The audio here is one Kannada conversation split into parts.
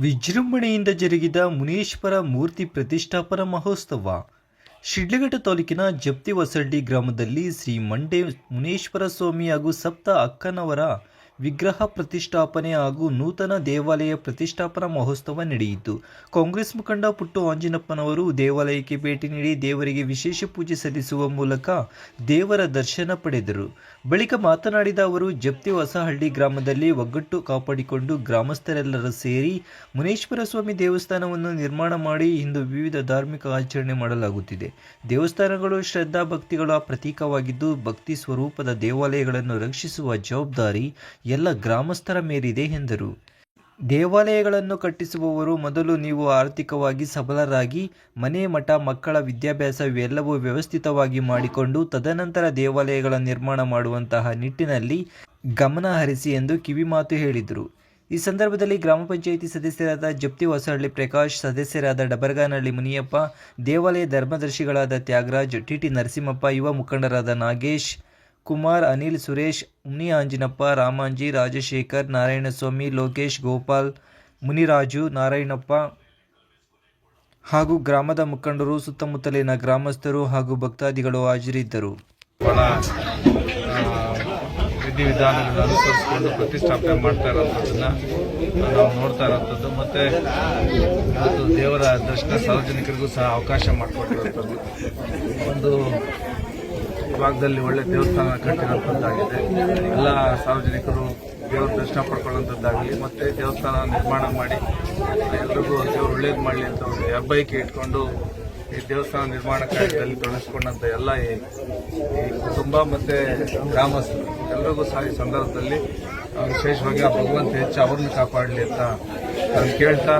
ವಿಜೃಂಭಣೆಯಿಂದ ಜರುಗಿದ ಮುನೀಶ್ವರ ಮೂರ್ತಿ ಪ್ರತಿಷ್ಠಾಪನ ಮಹೋತ್ಸವ. ಶಿಡ್ಲಘಟ್ಟ ತಾಲೂಕಿನ ಜಪ್ತಿ ಹೊಸಳ್ಳಿ ಗ್ರಾಮದಲ್ಲಿ ಶ್ರೀ ಮಂಡೆ ಮುನೇಶ್ವರ ಸ್ವಾಮಿ ಹಾಗೂ ಸಪ್ತ ಅಕ್ಕನವರ ವಿಗ್ರಹ ಪ್ರತಿಷ್ಠಾಪನೆ ಹಾಗೂ ನೂತನ ದೇವಾಲಯ ಪ್ರತಿಷ್ಠಾಪನಾ ಮಹೋತ್ಸವ ನಡೆಯಿತು. ಕಾಂಗ್ರೆಸ್ ಮುಖಂಡ ಪುಟ್ಟು ಆಂಜಿನಪ್ಪನವರು ದೇವಾಲಯಕ್ಕೆ ಭೇಟಿ ನೀಡಿ ದೇವರಿಗೆ ವಿಶೇಷ ಪೂಜೆ ಸಲ್ಲಿಸುವ ಮೂಲಕ ದೇವರ ದರ್ಶನ ಪಡೆದರು. ಬಳಿಕ ಮಾತನಾಡಿದ ಅವರು, ಜಪ್ತಿ ಹೊಸಹಳ್ಳಿ ಗ್ರಾಮದಲ್ಲಿ ಒಗ್ಗಟ್ಟು ಕಾಪಾಡಿಕೊಂಡು ಗ್ರಾಮಸ್ಥರೆಲ್ಲರೂ ಸೇರಿ ಮುನೇಶ್ವರ ಸ್ವಾಮಿ ದೇವಸ್ಥಾನವನ್ನು ನಿರ್ಮಾಣ ಮಾಡಿ ಇಂದು ವಿವಿಧ ಧಾರ್ಮಿಕ ಆಚರಣೆ ಮಾಡಲಾಗುತ್ತಿದೆ. ದೇವಸ್ಥಾನಗಳು ಶ್ರದ್ಧಾ ಭಕ್ತಿಗಳ ಪ್ರತೀಕವಾಗಿದ್ದು, ಭಕ್ತಿ ಸ್ವರೂಪದ ದೇವಾಲಯಗಳನ್ನು ರಕ್ಷಿಸುವ ಜವಾಬ್ದಾರಿ ಎಲ್ಲ ಗ್ರಾಮಸ್ಥರ ಮೇಲಿದೆ ಎಂದರು. ದೇವಾಲಯಗಳನ್ನು ಕಟ್ಟಿಸುವವರು ಮೊದಲು ನೀವು ಆರ್ಥಿಕವಾಗಿ ಸಬಲರಾಗಿ, ಮನೆ ಮಠ, ಮಕ್ಕಳ ವಿದ್ಯಾಭ್ಯಾಸ ಇವೆಲ್ಲವೂ ವ್ಯವಸ್ಥಿತವಾಗಿ ಮಾಡಿಕೊಂಡು ತದನಂತರ ದೇವಾಲಯಗಳ ನಿರ್ಮಾಣ ಮಾಡುವಂತಹ ನಿಟ್ಟಿನಲ್ಲಿ ಗಮನ ಹರಿಸಿ ಎಂದು ಕಿವಿಮಾತು ಹೇಳಿದರು. ಈ ಸಂದರ್ಭದಲ್ಲಿ ಗ್ರಾಮ ಪಂಚಾಯಿತಿ ಸದಸ್ಯರಾದ ಜಪ್ತಿ ಹೊಸಹಳ್ಳಿ ಪ್ರಕಾಶ್, ಸದಸ್ಯರಾದ ಡಬರ್ಗಾನಹಳ್ಳಿ ಮುನಿಯಪ್ಪ, ದೇವಾಲಯ ಧರ್ಮದರ್ಶಿಗಳಾದ ತ್ಯಾಗರಾಜ್ ಟಿಟಿ ನರಸಿಂಹಪ್ಪ, ಯುವ ಮುಖಂಡರಾದ ನಾಗೇಶ್ ಕುಮಾರ್ ಅನಿಲ್ ಸುರೇಶ್ ಉಮ್ನಿ ಆಂಜಿನಪ್ಪ ರಾಮಾಂಜಿ, ರಾಜಶೇಖರ್, ನಾರಾಯಣಸ್ವಾಮಿ, ಲೋಕೇಶ್, ಗೋಪಾಲ್, ಮುನಿರಾಜು, ನಾರಾಯಣಪ್ಪ ಹಾಗೂ ಗ್ರಾಮದ ಮುಖಂಡರು, ಸುತ್ತಮುತ್ತಲಿನ ಗ್ರಾಮಸ್ಥರು ಹಾಗೂ ಭಕ್ತಾದಿಗಳು ಹಾಜರಿದ್ದರು. ವಿಧಿವಿಧಾನಗಳನ್ನು ಅನುಸರಿಸಿಕೊಂಡು ಪ್ರತಿಷ್ಠಾಪನೆ ಮಾಡ್ತಾ ಇರೋದನ್ನ ನಾವು ನೋಡ್ತಾ ಇರೋಂಥದ್ದು. ಮತ್ತೆ ಇವತ್ತು ದೇವರ ದರ್ಶನ ಸಾರ್ವಜನಿಕರಿಗೂ ಸಹ ಅವಕಾಶ ಮಾಡಿಕೊಟ್ಟಿರೋದು ಒಂದು ಭಾಗದಲ್ಲಿ ಒಳ್ಳೆ ದೇವಸ್ಥಾನ ಕಟ್ಟಿರೋಂಥದ್ದಾಗಿದೆ ಎಲ್ಲ ಸಾರ್ವಜನಿಕರು ದೇವರ ದರ್ಶನ ಪಡ್ಕೊಳ್ಳುವಂಥದ್ದಾಗಲಿ ಮತ್ತೆ ದೇವಸ್ಥಾನ ನಿರ್ಮಾಣ ಮಾಡಿ, ಎಲ್ರಿಗೂ ದೇವರು ಒಳ್ಳೇದು ಮಾಡಲಿ ಅಂತ ಒಂದು ಹೆಬ್ಬೈಕೆ ಇಟ್ಕೊಂಡು ಈ ದೇವಸ್ಥಾನ ನಿರ್ಮಾಣ ಕಾರ್ಯದಲ್ಲಿ ತೊಡಗಿಸ್ಕೊಂಡಂತ ಎಲ್ಲ ಈ ಕುಟುಂಬ ಮತ್ತೆ ಗ್ರಾಮಸ್ಥರು, ಎಲ್ರಿಗೂ ಸಹ ಈ ಸಂದರ್ಭದಲ್ಲಿ ವಿಶೇಷವಾಗಿ ಆ ಭಗವಂತ ಹೆಚ್ಚು ಅವ್ರನ್ನ ಕಾಪಾಡಲಿ ಅಂತ ನಾನು ಕೇಳ್ತಾ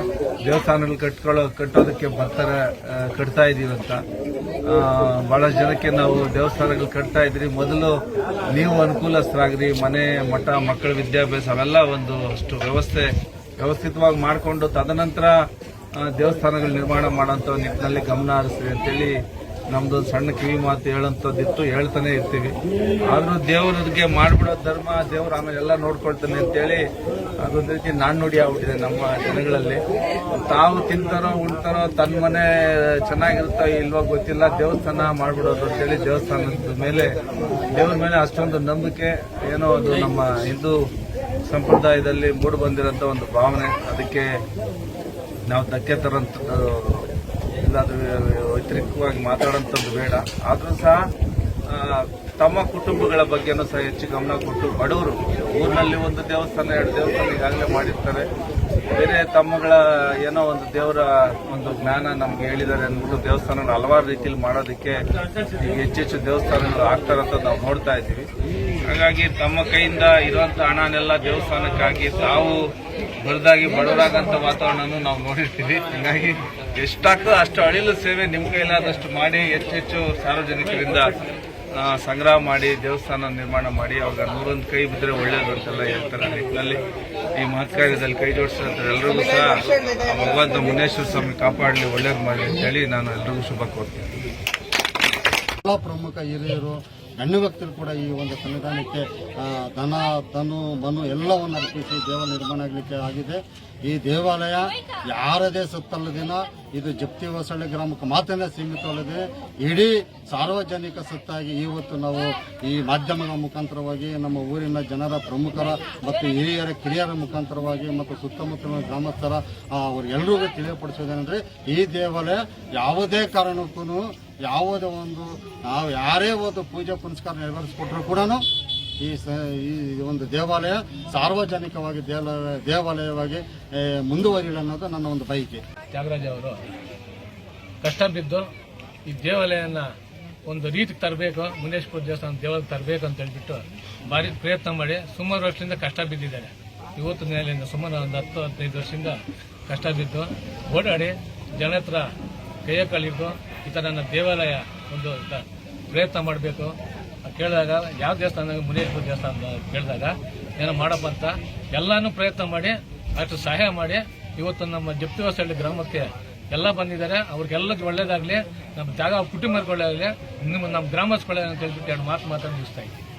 ದೇವಸ್ಥಾನಗಳು ಕಟ್ಕೊಳ್ಳೋ, ಕಟ್ಟೋದಕ್ಕೆ ಬರ್ತಾರೆ ಕಟ್ತಾ ಇದೀವಿ ಬಹಳ ಜನಕ್ಕೆ ನಾವು ದೇವಸ್ಥಾನಗಳು ಕಟ್ತಾ ಇದ್ರಿ. ಮೊದಲು ನೀವು ಅನುಕೂಲಸ್ಥರಾಗ್ರಿ, ಮನೆ, ಮಠ, ಮಕ್ಕಳ, ವಿದ್ಯಾಭ್ಯಾಸ, ಅವೆಲ್ಲ ಒಂದು ಅಷ್ಟು ವ್ಯವಸ್ಥೆ ವ್ಯವಸ್ಥಿತವಾಗಿ ಮಾಡಿಕೊಂಡು ತದನಂತರ ದೇವಸ್ಥಾನಗಳು ನಿರ್ಮಾಣ ಮಾಡೋಂಥ ನಿಟ್ಟಿನಲ್ಲಿ ಗಮನ ಹರಿಸ್ರಿ ಅಂತೇಳಿ ನಮ್ದೊಂದು ಸಣ್ಣ ಕಿವಿ ಮಾತು ಹೇಳೋಂಥದ್ದಿತ್ತು ಹೇಳ್ತಾನೆ ಇರ್ತೀವಿ. ಆದರೂ ದೇವ್ರಿಗೆ ಮಾಡಿಬಿಡೋ ಧರ್ಮ, ದೇವ್ರು ಆಮೇಲೆ ಎಲ್ಲ ನೋಡ್ಕೊಳ್ತಾನೆ ಅಂತೇಳಿ ಅದೊಂದು ರೀತಿ ನಾಣ್ಣುಡಿ ಆಗ್ಬಿಟ್ಟಿದೆ ನಮ್ಮ ಜನಗಳಲ್ಲಿ. ತಾವು ತಿಂತಾರೋ ಉಣ್ತಾರೋ ತನ್ನ ಮನೆ ಚೆನ್ನಾಗಿರುತ್ತೋ ಇಲ್ವೋ ಗೊತ್ತಿಲ್ಲ, ದೇವಸ್ಥಾನ ಮಾಡ್ಬಿಡೋದು ಅಂತೇಳಿ ದೇವಸ್ಥಾನದ ಮೇಲೆ, ದೇವ್ರ ಮೇಲೆ ಅಷ್ಟೊಂದು ನಂಬಿಕೆ, ಏನೋ ಅದು ನಮ್ಮ ಹಿಂದೂ ಸಂಪ್ರದಾಯದಲ್ಲಿ ಮೂಡಿ ಬಂದಿರೋಂಥ ಒಂದು ಭಾವನೆ. ಅದಕ್ಕೆ ನಾವು ಧಕ್ಕೆ ತರೋಂಥದ್ದು ಇಲ್ಲ ಅದು ವ್ಯತಿರಿಕ್ತವಾಗಿ ಮಾತಾಡೋಂಥದ್ದು ಬೇಡ. ಆದರೂ ಸಹ ತಮ್ಮ ಕುಟುಂಬಗಳ ಬಗ್ಗೆನೂ ಸಹ ಹೆಚ್ಚು ಗಮನ ಕೊಟ್ಟು ಬಡವರು, ಊರಿನಲ್ಲಿ ಒಂದು ದೇವಸ್ಥಾನ, ಎರಡು ದೇವಸ್ಥಾನ ಈಗಾಗಲೇ ಮಾಡಿರ್ತಾರೆ. ಬೇರೆ ತಮ್ಮಗಳ ಏನೋ ಒಂದು ದೇವರ ಒಂದು ಜ್ಞಾನ ನಮ್ಗೆ ಹೇಳಿದ್ದಾರೆ ಅಂದ್ಬಿಟ್ಟು ದೇವಸ್ಥಾನಗಳು ಹಲವಾರು ರೀತಿಯಲ್ಲಿ ಮಾಡೋದಕ್ಕೆ ಈಗ ಹೆಚ್ಚೆಚ್ಚು ದೇವಸ್ಥಾನಗಳು ಆಗ್ತಾರಂತ ನಾವು ನೋಡ್ತಾ ಇದ್ದೀವಿ. ಹಾಗಾಗಿ ತಮ್ಮ ಕೈಯಿಂದ ಇರುವಂಥ ಹಣನೆಲ್ಲ ದೇವಸ್ಥಾನಕ್ಕಾಗಿ ತಾವು ಬರ್ದಾಗಿ ಬಡವರಾಗಂತ ವಾತಾವರಣನೂ ನಾವು ನೋಡಿರ್ತೀವಿ. ಹಾಗಾಗಿ ಎಷ್ಟಾಗ್ತದೋ ಅಷ್ಟು ಅಳಿಲು ಸೇವೆ ನಿಮ್ಮ ಕೈಲಾದಷ್ಟು ಮಾಡಿ ಹೆಚ್ಚೆಚ್ಚು ಸಾರ್ವಜನಿಕರಿಂದ ಸಂಗ್ರಹ ಮಾಡಿ, ದೇವಸ್ಥಾನ ನಿರ್ಮಾಣ ಮಾಡಿ, ಅವಾಗ ನೂರೊಂದು ಕೈ ಬಿದ್ದರೆ ಒಳ್ಳೇದು ಅಂತೆಲ್ಲ ಹೇಳ್ತಾರೆ ಆ ನಿಟ್ಟಿನಲ್ಲಿ. ಈ ಮಹತ್ ಕಾರ್ಯದಲ್ಲಿ ಕೈ ಜೋಡಿಸಿದಂಥ ಎಲ್ರಿಗೂ ಸಹ ಭಗವಂತ ಮುನೇಶ್ವರ ಸ್ವಾಮಿ ಕಾಪಾಡಲಿ, ಒಳ್ಳೇದು ಮಾಡಿ ಅಂತೇಳಿ ನಾನು ಎಲ್ರಿಗೂ ಶುಭ ಕೋರ್ತೀನಿ. ಎಲ್ಲ ಪ್ರಮುಖ ಹಿರಿಯರು, ಗಣ್ಯ ಭಕ್ತರು ಕೂಡ ಈ ಒಂದು ಸನ್ನಿಧಾನಕ್ಕೆ ಧನ ತನು ಮನು ಎಲ್ಲವನ್ನು ಅರ್ಪಿಸಿ ದೇವ ನಿರ್ಮಾಣ ಆಗಲಿಕ್ಕೆ ಆಗಿದೆ. ಈ ದೇವಾಲಯ ಯಾರದೇ ಸುತ್ತಲ್ಲದಿನ ಇದು ಜಪ್ತಿ ಹೊಸಳ್ಳಿ ಗ್ರಾಮಕ್ಕೆ ಮಾತ್ರ ಸೀಮಿತವಲ್ಲದೆ ಇಡೀ ಸಾರ್ವಜನಿಕ ಸತ್ತಾಗಿ ಇವತ್ತು ನಾವು ಈ ಮಾಧ್ಯಮಗಳ ಮುಖಾಂತರವಾಗಿ ನಮ್ಮ ಊರಿನ ಜನರ ಪ್ರಮುಖರ ಮತ್ತು ಹಿರಿಯರ, ಕಿರಿಯರ ಮುಖಾಂತರವಾಗಿ ಮತ್ತು ಸುತ್ತಮುತ್ತಲಿನ ಗ್ರಾಮಸ್ಥರ ಅವರೆಲ್ಲರಿಗೂ ತಿಳಿಯಪಡಿಸೋದೇನೆಂದರೆ ಈ ದೇವಾಲಯ ಯಾವುದೇ ಕಾರಣಕ್ಕೂ, ಯಾವುದೇ ಒಂದು, ನಾವು ಯಾರೇ ಒಂದು ಪೂಜೆ ಪುನಸ್ಕಾರ ನೆರವೇರಿಸ್ಕೊಟ್ರು ಕೂಡ ಈ ಸ, ಈ ಒಂದು ದೇವಾಲಯ ಸಾರ್ವಜನಿಕವಾಗಿ ದೇವಾಲಯ ದೇವಾಲಯವಾಗಿ ಮುಂದುವರಿಯಲಿ ಅನ್ನೋದು ನನ್ನ ಒಂದು ಬಯಕೆ. ತ್ಯಾಗರಾಜ ಅವರು, ಕಷ್ಟ ಬಿದ್ದು ಈ ದೇವಾಲಯನ ಒಂದು ರೀತಿಗೆ ತರಬೇಕು, ಮುನೇಶ್ವರ ದೇವಸ್ಥಾನ ದೇವಾಲಯ ತರಬೇಕು ಅಂತ ಹೇಳ್ಬಿಟ್ಟು ಭಾರಿ ಪ್ರಯತ್ನ ಮಾಡಿ ಸುಮಾರು ವರ್ಷದಿಂದ ಕಷ್ಟ ಬಿದ್ದಿದ್ದಾರೆ. ಇವತ್ತು ನೆಲೆಯಿಂದ ಸುಮಾರು ಒಂದು ಹತ್ತು, ಹದಿನೈದು ವರ್ಷದಿಂದ ಕಷ್ಟ ಬಿದ್ದು ಓಡಾಡಿ ಜನ ಹತ್ರ ಕೈಯ ಕಲಿದು ಈ ಥರ ನನ್ನ ದೇವಾಲಯ ಒಂದು ಪ್ರಯತ್ನ ಮಾಡಬೇಕು. ಕೇಳಿದಾಗ, ಯಾವ ದೇವಸ್ಥಾನ ಮುನೇಶ್ವರ ದೇವಸ್ಥಾನ ಕೇಳಿದಾಗ, ಏನೋ ಮಾಡಪ್ಪ ಅಂತ ಎಲ್ಲಾನು ಪ್ರಯತ್ನ ಮಾಡಿ, ಅಷ್ಟು ಸಹಾಯ ಮಾಡಿ, ಇವತ್ತು ನಮ್ಮ ಜಪ್ತಿ ಗ್ರಾಮಕ್ಕೆ ಎಲ್ಲ ಬಂದಿದ್ದಾರೆ. ಅವ್ರಿಗೆಲ್ಲ ಒಳ್ಳೇದಾಗಲಿ, ನಮ್ಮ ಜಾಗ ಕುಟುಂಬಕ್ಕೆ ಒಳ್ಳೇದಾಗಲಿ, ನಿಮ್ಮ ನಮ್ಮ ಗ್ರಾಮಸ್ಥರು ಒಳ್ಳೇದಾಗಲಿ ಅಂತ ಹೇಳ್ಬಿಟ್ಟು ಎರಡು ಮಾತು ಮಾತಾಡಿ ಮುಗಿಸ್ತಾ ಇದ್ದೀನಿ.